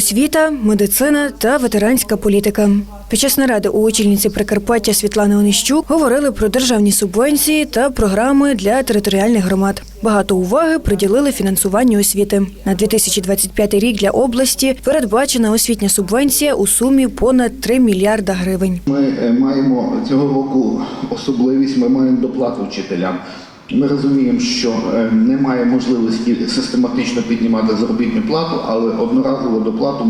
освіта, медицина та ветеранська політика. Під час наради у очільниці Прикарпаття Світлани Онищук говорили про державні субвенції та програми для територіальних громад. Багато уваги приділили фінансуванню освіти. На 2025 рік для області передбачена освітня субвенція у сумі понад 3 мільярда гривень. Ми е, маємо цього року особливість, ми маємо доплату вчителям. Ми розуміємо, що е, немає можливості систематично піднімати заробітну плату, але одноразову доплату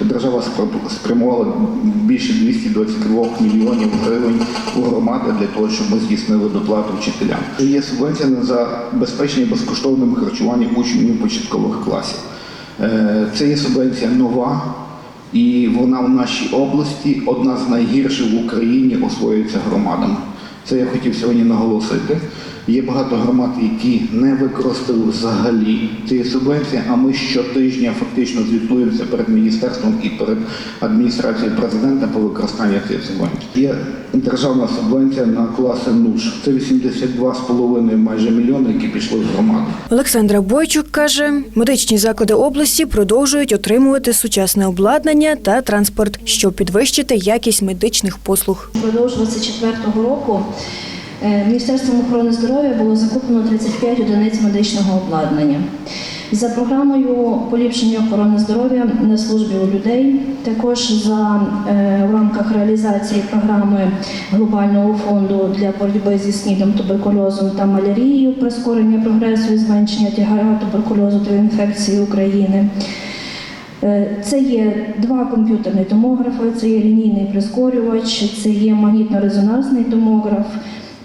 держава спрямувала більше 222 мільйонів гривень у громади для того, щоб ми здійснили доплату вчителям. Є субвенція на забезпечення безкоштовним харчуванням учнів початкових класів. Е, Це є субвенція нова. І вона в нашій області одна з найгірших в Україні освоюється громадами. Це я хотів сьогодні наголосити. Є багато громад, які не використали взагалі цієї субвенції, а ми щотижня фактично звітуємося перед міністерством і перед адміністрацією президента по використанню цієї субвенції. Є державна субвенція на класи НУШ. Це 82,5 майже мільйони, які пішли в громаду. Олександра Бойчук каже, медичні заклади області продовжують отримувати сучасне обладнання та транспорт, щоб підвищити якість медичних послуг. Впродовж 24 року Міністерством охорони здоров'я було закуплено 35 одиниць медичного обладнання. За програмою поліпшення охорони здоров'я на службі у людей, також за е, в рамках реалізації програми глобального фонду для боротьби зі снідом, туберкульозом та малярією, прискорення прогресу і зменшення тягара туберкульозу та інфекції України. Е, Це є два комп'ютерні томографи, це є лінійний прискорювач, це є магнітно-резонансний томограф,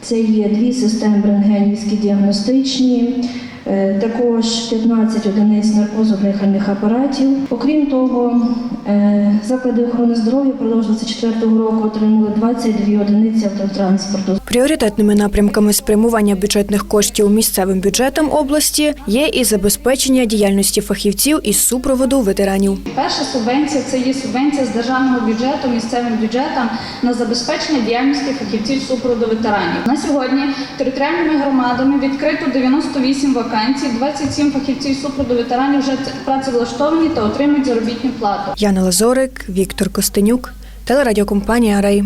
це є дві системи рентгенівські діагностичні, е, також 15 одиниць наркозодихальних апаратів. Окрім того, заклади охорони здоров'я впродовж 24 року отримали 22 одиниці автотранспорту. Пріоритетними напрямками спрямування бюджетних коштів місцевим бюджетам області є і забезпечення діяльності фахівців із супроводу ветеранів. Перша субвенція це є субвенція з державного бюджету місцевим бюджетам на забезпечення діяльності фахівців супроводу ветеранів. На сьогодні територіальними громадами відкрито 98 вакансій, 27 фахівців супроводу ветеранів вже працевлаштовані та отримують заробітну плату. Яна Лазорик, Віктор Костенюк, телерадіокомпанія Рей.